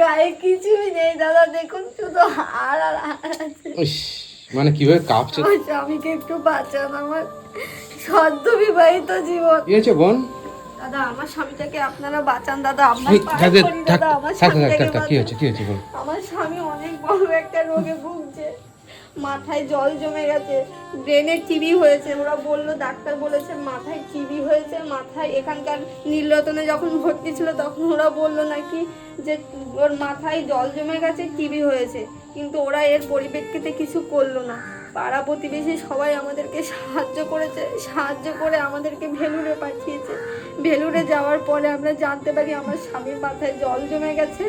গায়ে কিছুই নেই দাদা দেখুন শুধু আর হাড় মানে কীভাবে কাঁপছে? স্বামীকে একটু বাঁচান আমার সদ্য বিবাহিত জীবন। কি হয়েছে বোন? দাদা আমার স্বামীটাকে আপনারা বাঁচান দাদা আপনার দাদা আমার স্বামীটাকে কি। হয়েছে কি হয়েছে বোন আমার স্বামী অনেক বড় একটা রোগে ভুগছে। মাথায় জল জমে গেছে ব্রেনে টিবি হয়েছে। ওরা বলল, ডাক্তার বলেছে, মাথায় টিবি হয়েছে, মাথায় এখানকার নীলরতনে যখন ভর্তি ছিল তখন ওরা বলল নাকি যে, ওর মাথায় জল জমে গেছে টিবি হয়েছে। কিন্তু ওরা এর পরিপ্রেক্ষিতে কিছু করল না। পাড়া প্রতিবেশী সবাই আমাদেরকে সাহায্য করেছে, সাহায্য করে আমাদেরকে ভেলুরে পাঠিয়েছে। ভেলুরে যাওয়ার পরে আমরা জানতে পারি, আমার স্বামীর মাথায় জল জমে গেছে।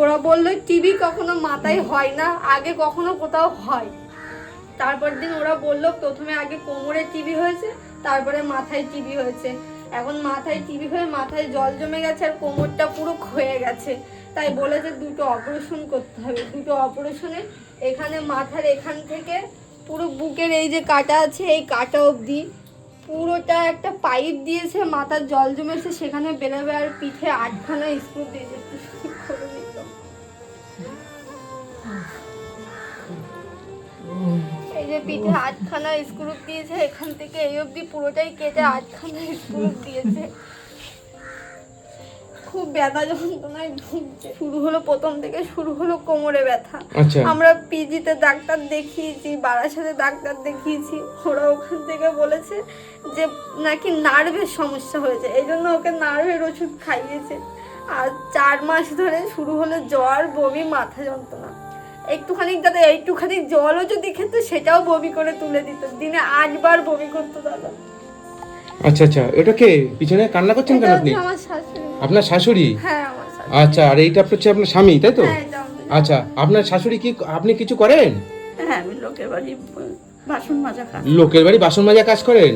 ওরা বলল, টিভি কখনো মাথায় হয় না, আগে কখনো কোথাও হয়। তারপর দিন ওরা বলল, প্রথমে আগে কোমরে টিভি হয়েছে, তারপরে মাথায় টিভি হয়েছে। এখন মাথায় টিভি হয়ে মাথায় জল জমে গেছে আর কোমরটা পুরো ক্ষয়ে গেছে। তাই বলেছে, দুটো অপারেশন করতে হবে। দুটো অপারেশনে এখানে মাথার এখান থেকে পুরো বুকের এই যে কাটা আছে, এই কাটা অবধি পুরোটা একটা পাইপ দিয়েছে, মাথার জল জমেছে, সেখানে বেরোবে আর পিঠে আটখানা স্ক্রু দিয়েছে। এই যে পিঠে আটখানা স্ক্রু দিয়েছে এখান থেকে এই অবধি পুরোটাই কেটে আটখানা স্ক্রু দিয়েছে। খুব ব্যথা যন্ত্রণায় ভুগছে শুরু হলো প্রথম থেকে শুরু হলো কোমরে ব্যথা। আচ্ছা। আমরা পিজিতে ডাক্তার দেখিয়েছি বারাসাতে ডাক্তার দেখিয়েছি ওরা ওখান থেকে বলেছে যে নাকি নার্ভের সমস্যা হয়েছে এই জন্য ওকে নার্ভের ওষুধ খাইয়েছে। আর চার মাস ধরে শুরু হলো জ্বর বমি মাথা যন্ত্রণা। একটুখানি দাদা একটুখানি জলও যদি খেত সেটাও বমি করে তুলে দিত। দিনে আটবার বমি করতো দাদা। আচ্ছা আচ্ছা এটা কে? পিছনে কান্না করছেন কেন আপনি? আমার শাশুড়ি আপনার শাশুড়ি? হ্যাঁ আমার শাশুড়ি। আচ্ছা আর এইটা হচ্ছে আপনার স্বামী তাই তো? হ্যাঁ আচ্ছা আপনার শাশুড়ি কি আপনি কিছু করেন? হ্যাঁ আমি লোকের বাড়ি বাসন মাজা খান লোকের বাড়ি বাসন মাজা কাজ করেন?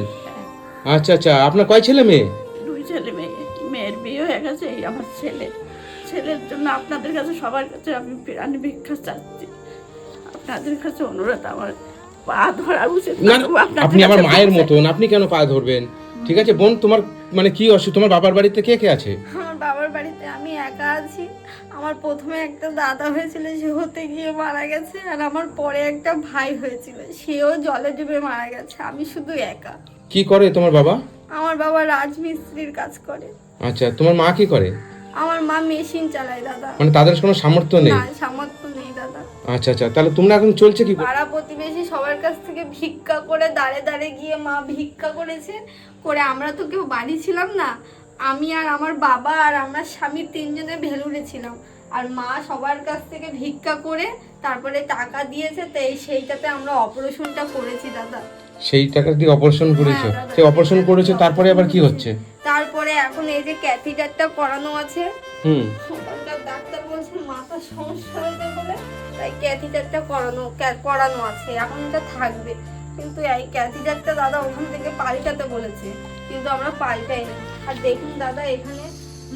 আচ্ছা আচ্ছা আপনার কয় ছেলে মেয়ে? দুই ছেলে মেয়ে মেয়ের বিয়ে হয়ে গেছে এই আমার ছেলে। ছেলের জন্য আপনাদের কাছে সবার কাছে আমি প্রাণী ভিক্ষা চাচ্ছি। আপনাদের কাছে অনুরোধ আমার পা ধরা উচিত আপনি আমার মায়ের মতন আপনি কেন পা ধরবেন? ঠিক আছে বোন তোমার মানে কি অসুখ? তোমার বাবার বাড়িতে কে কে আছে? আমার বাবার বাড়িতে আমি একা আছি। আমার প্রথমে একটা দাদা হয়েছিল সে হতে গিয়ে মারা গেছে আর আমার পরে একটা ভাই হয়েছিল সেও জলে ডুবে মারা গেছে। আমি শুধু একা। কি করে তোমার বাবা? আমার বাবা রাজমিস্ত্রির কাজ করে। আচ্ছা তোমার মা কি করে? আমার মা মেশিন চালায় দাদা। মানে তাদের কোনো সামর্থ্য নেই? না সামর্থ্য নেই দাদা। আচ্ছা আচ্ছা তাহলে তোমরা এখন চলছে কি? পাড়া প্রতিবেশী সবার কাছ থেকে ভিক্ষা করে দাঁড়ে দাঁড়ে গিয়ে মা ভিক্ষা করেছে করে আমরা তো কেউ বাড়ি ছিলাম না। আমি আর আমার বাবা আর আমার স্বামী তিনজনে ভেলুরে ছিলাম। আর মা সবার কাছ থেকে ভিক্ষা করে তারপরে টাকা দিয়েছে তো এই সেইটাতে আমরা অপারেশনটা করেছি দাদা। সেই টাকা দিয়ে অপারেশন করেছ? হ্যাঁ, সেই অপারেশন করেছ তারপরে আবার কি হচ্ছে? তারপরে এখন এই যে ক্যাথিটারটা করানো আছে। হুম। ডাক্তার বলছে মাথার সমস্যা হয়েছে বলে তাই ক্যাথিটারটা করানো করানো আছে এখন এটা থাকবে। কিন্তু এই ক্যাথিটারটা দাদা ওখান থেকে পাল্টাতে বলেছে কিন্তু আমরা পাল্টাই না। আর দেখুন দাদা এখানে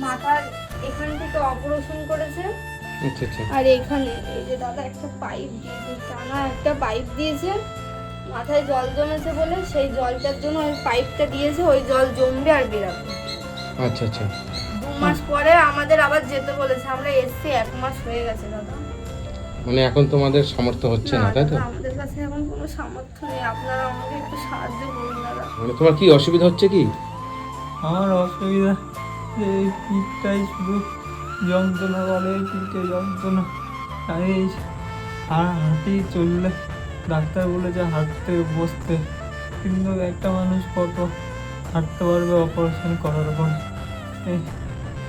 মাথার এখান থেকে অপারেশন করেছে। আচ্ছা আচ্ছা। আর এখানে এই যে দাদা একটা পাইপ দিয়েছে টানা একটা পাইপ দিয়েছে। মাথায় জল জমেছে বলে সেই জলটার জন্য ওই পাইপটা দিয়েছে ওই জল জমবে আর বেরাবে। আচ্ছা আচ্ছা। দু মাস পরে আমাদের আবার যেতে বলেছে আমরা এসছি এক মাস হয়ে গেছে দাদা। মানে এখন তোমাদের সামর্থ্য হচ্ছে না তাই তো? আমাদের কাছে এখন কোনো সামর্থ্য নেই আপনারা আমাকে একটু সাহায্য করুন দাদা। মানে তোমার কি অসুবিধা হচ্ছে কি? আমার অসুবিধা এই পিঠটাই শুধু যন্ত্রণা করে পিঠে যন্ত্রণা। আমি এই হা- হাঁটি চললে। ডাক্তার বলেছে হাঁটতে বসতে। কিন্তু একটা মানুষ কত হাঁটতে পারবে অপারেশন করার পর।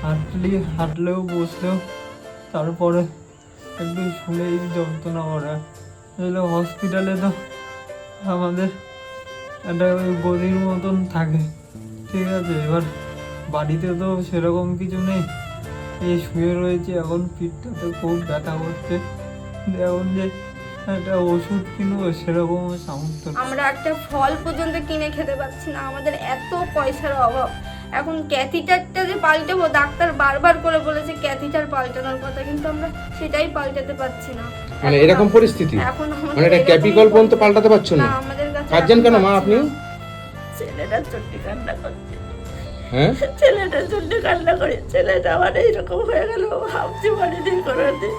হাঁটলি, হাঁটলেও বসলেও তারপরে একটু শুলেই যন্ত্রণা করে। এগুলো হসপিটালে তো আমাদের একটা ওই গদির মতন থাকে। ঠিক আছে, এবার বাড়িতে তো সেরকম কিছু নেই। এই শুয়ে রয়েছে, এখন পিঠটাতে খুব ব্যথা করছে। এখন যে একটা ওষুধ কিনবো সেরকম সামর্থ্য আমরা একটা ফল পর্যন্ত কিনে খেতে পাচ্ছি না আমাদের এত পয়সার অভাব। এখন ক্যাথিটারটা যে পাল্টাবো ডাক্তার বারবার করে বলেছে ক্যাথিটার পাল্টানোর কথা কিন্তু আমরা সেটাই পাল্টাতে পারছি না। মানে এরকম পরিস্থিতি? এখন মানে এটা ক্যাপিকল পর্যন্ত পাল্টাতে পারছ না? না আমাদের কাছে কেন মা আপনি? না। ছেলেরা চটি কান্না করছে। হ্যাঁ? ছেলেটার জন্য কান্না করি ছেলেটা আমার এইরকম হয়ে গেল ভাবতে পারিনি কোনোদিন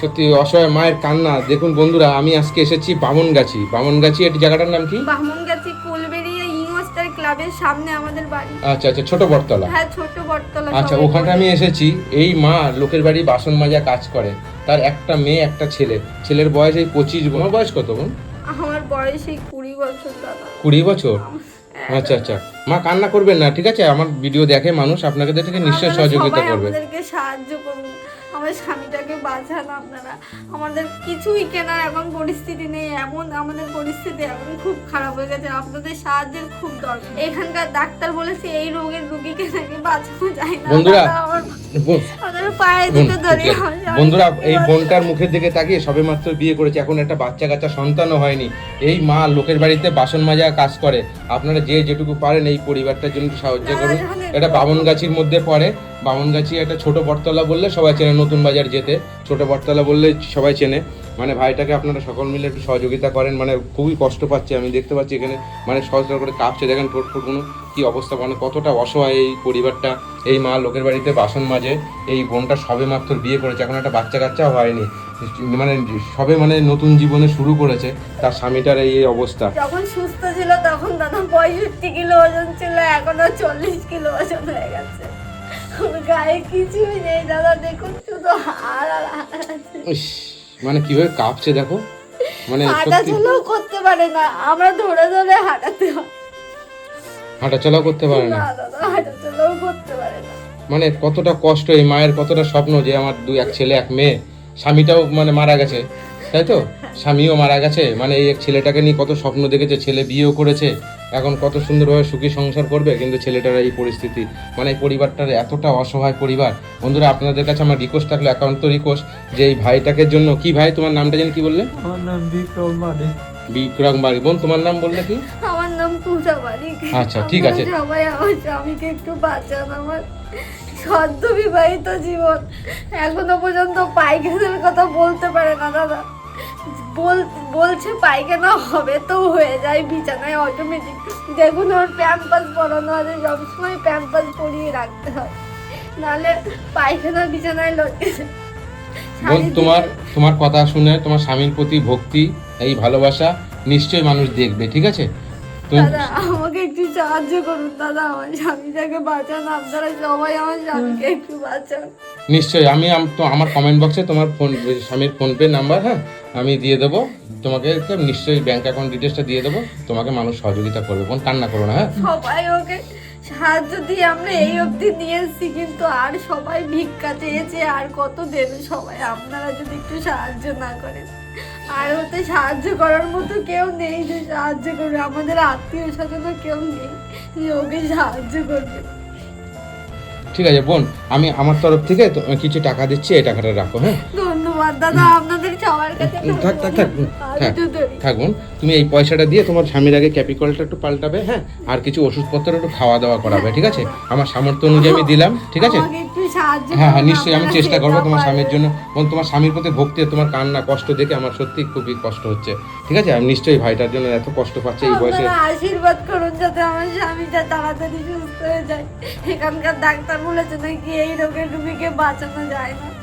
সত্যি অসহায় মায়ের কান্না। দেখুন বন্ধুরা আমি আজকে এসেছি বামনগাছি। বামনগাছি এটি জায়গাটার নাম কি? বামন গেছি কুলবেরিয়া ইংস্টার ক্লাবের সামনে আমাদের বাড়ি। আচ্ছা আচ্ছা ছোট বটতলা। হ্যাঁ ছোট বটতলা আচ্ছা ওখানটা আমি এসেছি। এই মা লোকের বাড়ি বাসন মাজা কাজ করে। তার একটা মেয়ে একটা ছেলে। ছেলের বয়স এই পঁচিশ তোমার বয়স কত বোন? আমার বয়স এই কুড়ি বছর দাদা। কুড়ি বছর? আচ্ছা আচ্ছা। মা কান্না করবেন না ঠিক আছে? আমার ভিডিও দেখে মানুষ আপনাকে দেখে নিশ্চয়ই সহযোগিতা করবে। সাহায্য করুন। আমার স্বামীটাকে বাঁচান আপনারা। আমাদের কিছুই কেনার এখন পরিস্থিতি নেই এমন আমাদের পরিস্থিতি এখন খুব খারাপ হয়ে গেছে। আপনাদের সাহায্যের খুব দরকার। এখানকার ডাক্তার বলেছে এই রোগের রোগীকে নাকি বাঁচানো যায় না। বন্ধুরা, বন্ধুরা এই বোনটার মুখের দিকে তাকিয়ে সবে মাত্র বিয়ে করেছে। এখন একটা বাচ্চা কাচ্চা সন্তানও হয়নি। এই মা লোকের বাড়িতে বাসন মাজা কাজ করে। আপনারা যে যেটুকু পারেন এই পরিবারটার জন্য সাহায্য করুন। এটা বামনগাছির মধ্যে পড়ে। বামনগাছি একটা ছোট বটতলা বললে সবাই চেনে নতুন বাজার যেতে। ছোট বটতলা বললে সবাই চেনে। মানে ভাইটাকে আপনারা সকল মিলে একটু সহযোগিতা করেন। মানে খুবই কষ্ট পাচ্ছে আমি, দেখতে পাচ্ছি এখানে। মানে সহজটা করে কাঁপছে। দেখেন ঠোঁট ঠোঁটগুলো কি অবস্থা মানে কতটা অসহায় এই পরিবারটা। এই মা লোকের বাড়িতে বাসন মাজে। এই বোনটা সবে মাত্র বিয়ে করেছে। এখন একটা বাচ্চা কাচ্চাও হয়নি। মানে সবে মানে নতুন জীবনে শুরু করেছে। তার স্বামীটার এই অবস্থা। যখন সুস্থ ছিল তখন দাদা পঁয়ষট্টি কিলো ওজন ছিল, এখনও চল্লিশ কিলো ওজন হয়ে গেছে। গায়ে কিছুই নেই দাদা দেখুন শুধু হাড় আর হাড় আছে। ইস, মানে কীভাবে কাঁপছে দেখো? মানে হাঁটা সত্যি। চলাও করতে পারে না আমরা ধরে ধরে হাঁটাতে হয়। হাঁটাচলাও করতে পারে না। না দাদা হাঁটা চলাও করতে পারে না। মানে কতটা কষ্ট এই মায়ের কতটা স্বপ্ন যে আমার দুই এক ছেলে এক মেয়ে স্বামীটাও মানে মারা গেছে তাই তো? স্বামীও মারা গেছে মানে এই এক ছেলেটাকে নিয়ে কত স্বপ্ন দেখেছে ছেলে বিয়েও করেছে এখন কত সুন্দরভাবে সুখী সংসার করবে কিন্তু ছেলেটার এই পরিস্থিতি। মানে এই পরিবারটার এতটা অসহায় পরিবার। বন্ধুরা আপনাদের কাছে আমার রিকোয়েস্ট থাকল একান্ত রিকোয়েস্ট যে এই ভাইটাকে জন্য কি ভাই তোমার নামটা যেন কি বললে? আমার নাম বিক্রম বাড়ি বোন তোমার নাম বললে কি? আমার নাম পূজা বাড়ি আচ্ছা, ঠিক আছে। সবাই আমার স্বামীকে একটু বাঁচান আমার সদ্য বিবাহিত জীবন। এখনও পর্যন্ত পায়খানার কথা বলতে পারে না দাদা। বলছে পায়খানা হবে তো হয়ে যায় বিছানায় অটোমেটিক দেখুন ওর প্যাম্পাস পরানো আছে সবসময় প্যাম্পাস পরিয়ে রাখতে হয়। নাহলে পায়খানা বিছানায় লটকে তোমার তোমার কথা শুনে তোমার স্বামীর প্রতি ভক্তি এই ভালোবাসা নিশ্চয়ই মানুষ দেখবে ঠিক আছে? দাদা আমাকে একটু সাহায্য করুন দাদা আমার স্বামীটাকে বাঁচান আপনারা সবাই আমার স্বামীকে একটু বাঁচান। নিশ্চয়ই আমি তো আমার কমেন্ট বক্সে তোমার ফোন স্বামীর ফোনপে নাম্বার হ্যাঁ? আমি দিয়ে দেবো। তোমাকে নিশ্চয়ই ব্যাংক অ্যাকাউন্ট ডিটেলসটা দিয়ে দেবো। তোমাকে মানুষ সহযোগিতা করবে। বোন কান্না করো না হ্যাঁ? সবাই ওকে সাহায্য দিয়ে আমরা এই অবধি নিয়ে এসেছি, কিন্তু আর সবাই ভিক্ষা চেয়েছে, আর কত দেবে সবাই? আপনারা যদি একটু সাহায্য না করেন। আর ওতে সাহায্য করার মতো কেউ নেই যে সাহায্য করবে। আমাদের আত্মীয় স্বজনও কেউ নেই যে ওকে সাহায্য করবে। ঠিক আছে বোন আমি আমার তরফ থেকে কিছু টাকা দিচ্ছি এই টাকাটা রাখো হ্যাঁ? ধন্যবাদ দাদা আপনাদের সবার কাছে থাক থাক থাক থাকুন থাক থাক বোন। তুমি এই পয়সাটা দিয়ে তোমার স্বামীর আগে ক্যাপিকলটা একটু পাল্টাবে হ্যাঁ? আর কিছু ওষুধপত্র একটু খাওয়া দাওয়া করাবে ঠিক আছে? আমার সামর্থ্য অনুযায়ী আমি দিলাম ঠিক আছে? হ্যাঁ হ্যাঁ নিশ্চয়ই আমি চেষ্টা করব তোমার স্বামীর জন্য। এবং তোমার স্বামীর প্রতি ভক্তি তোমার কান্না কষ্ট দেখে আমার সত্যি খুবই কষ্ট হচ্ছে ঠিক আছে? আমি নিশ্চয়ই ভাইটার জন্য এত কষ্ট পাচ্ছে এই বয়সে। আশীর্বাদ করুন যাতে আমার স্বামীটা তাড়াতাড়ি সুস্থ হয়ে যায়। এখানকার ডাক্তার বলেছে নাকি এই রোগের রুগীকে বাঁচানো যায় না।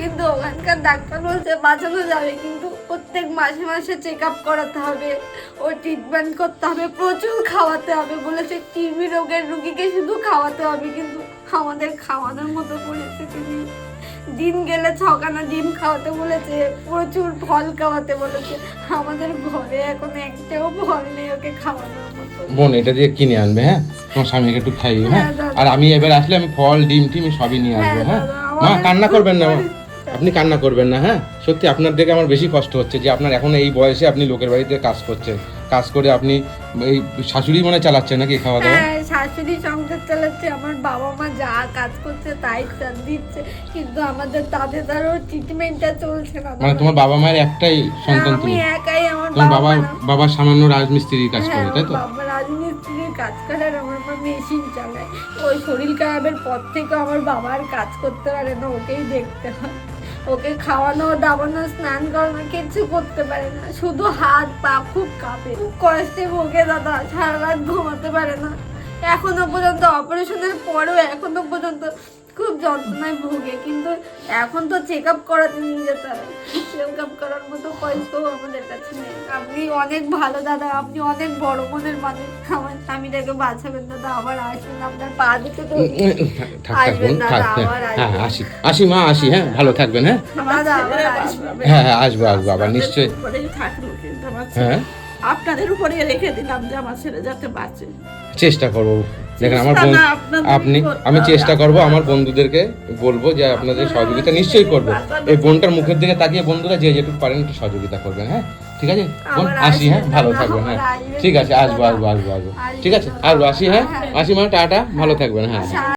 কিন্তু ওখানকার ডাক্তার বলছে বাঁচানো যাবে কিন্তু প্রত্যেক মাসে মাসে চেক আপ করাতে হবে ও ট্রিটমেন্ট করতে হবে প্রচুর খাওয়াতে হবে বলেছে টিবি রোগের রুগীকে শুধু খাওয়াতে হবে কিন্তু আমাদের খাওয়ানোর মতো পরিস্থিতি নেই ডিম গেলে ছখানা ডিম খাওয়াতে বলেছে প্রচুর ফল খাওয়াতে বলেছে আমাদের ঘরে এখন একটাও ফল নেই ওকে খাওয়ানোর মতো। বোন এটা দিয়ে কিনে আনবে হ্যাঁ? তোমার স্বামীকে একটু খাইয়ে হ্যাঁ? হ্যাঁ, আর আমি এবার আসলে আমি ফল ডিম টিম সবই নিয়ে আসব হ্যাঁ, হ্যাঁ? মা কান্না করবেন না। আপনি কান্না করবেন না হ্যাঁ? সত্যি আপনার দেখে আমার বেশি কষ্ট হচ্ছে যে আপনার এখন এই বয়সে আপনি লোকের বাড়িতে কাজ করছেন। কাজ করে আপনি এই শাশুড়ি মনে হয় চালাচ্ছেন নাকি খাওয়া দাওয়া? হ্যাঁ শাশুড়ি সংসার চালাচ্ছে আমার বাবা মা যা কাজ করছে তাই দিচ্ছে কিন্তু আমাদের তাদের তারও ট্রিটমেন্টটা চলছে না। মানে তোমার বাবা মায়ের একটাই সন্তান আমি তুমি? একাই আমার তোমার বাবা বাবা সামান্য রাজমিস্ত্রির কাজ হ্যাঁ, করে তাই তো? বাবা রাজমিস্ত্রির কাজ করে আর আমার মা মেশিন চালায়। ওই শরীর খারাপের পর থেকে আমার বাবার কাজ করতে পারে না ওকেই দেখতে হয়। ওকে খাওয়ানো, দাওয়ানো, স্নান করানো, কিছু করতে পারে না। শুধু হাত, পা খুব কাঁপে। খুব কষ্টে ভোগে দাদা সারা রাত ঘুমাতে পারে না। এখনও পর্যন্ত অপারেশনের পরেও, এখনও পর্যন্ত খুব যন্ত্রণায় ভোগে কিন্তু এখন তো চেক আপ করাতে নিয়ে যেতে হবে চেক আপ করার মতো পয়সাও আমাদের কাছে নেই। আপনি অনেক ভালো দাদা আপনি অনেক বড় মনের মানুষ। আমার স্বামীটাকে বাঁচাবেন দাদা আবার আসবেন আপনার পা দুটো তো আসবেন দাদা, হ্যাঁ আবার হ্যাঁ আসি আসি মা আসি হ্যাঁ ভালো থাকবেন হ্যাঁ? দাদা, আবার হ্যাঁ হ্যাঁ আসব আসব আবার আপনাদের নিশ্চয়ই। উপরেই থাকল কিন্তু আমার হ্যাঁ? আপনাদের উপরে রেখে দিলাম যে আমার ছেলে যাতে বাঁচে। চেষ্টা করব। দেখেন আমার আপনি আমি চেষ্টা করব আমার বন্ধুদেরকে বলব যে আপনাদের সহযোগিতা নিশ্চয়ই করব। এই বোনটার মুখের দিকে তাকিয়ে বন্ধুরা যে যেটুকু পারেন একটু সহযোগিতা করবেন হ্যাঁ? ঠিক আছে? বোন আসি হ্যাঁ? ভালো থাকবেন হ্যাঁ? ঠিক আছে আসব। আসব আসব আসব। ঠিক আছে। আসব আসি হ্যাঁ? হ্যাঁ। আসি মানে টাটা ভালো থাকবেন হ্যাঁ। আচ্ছা,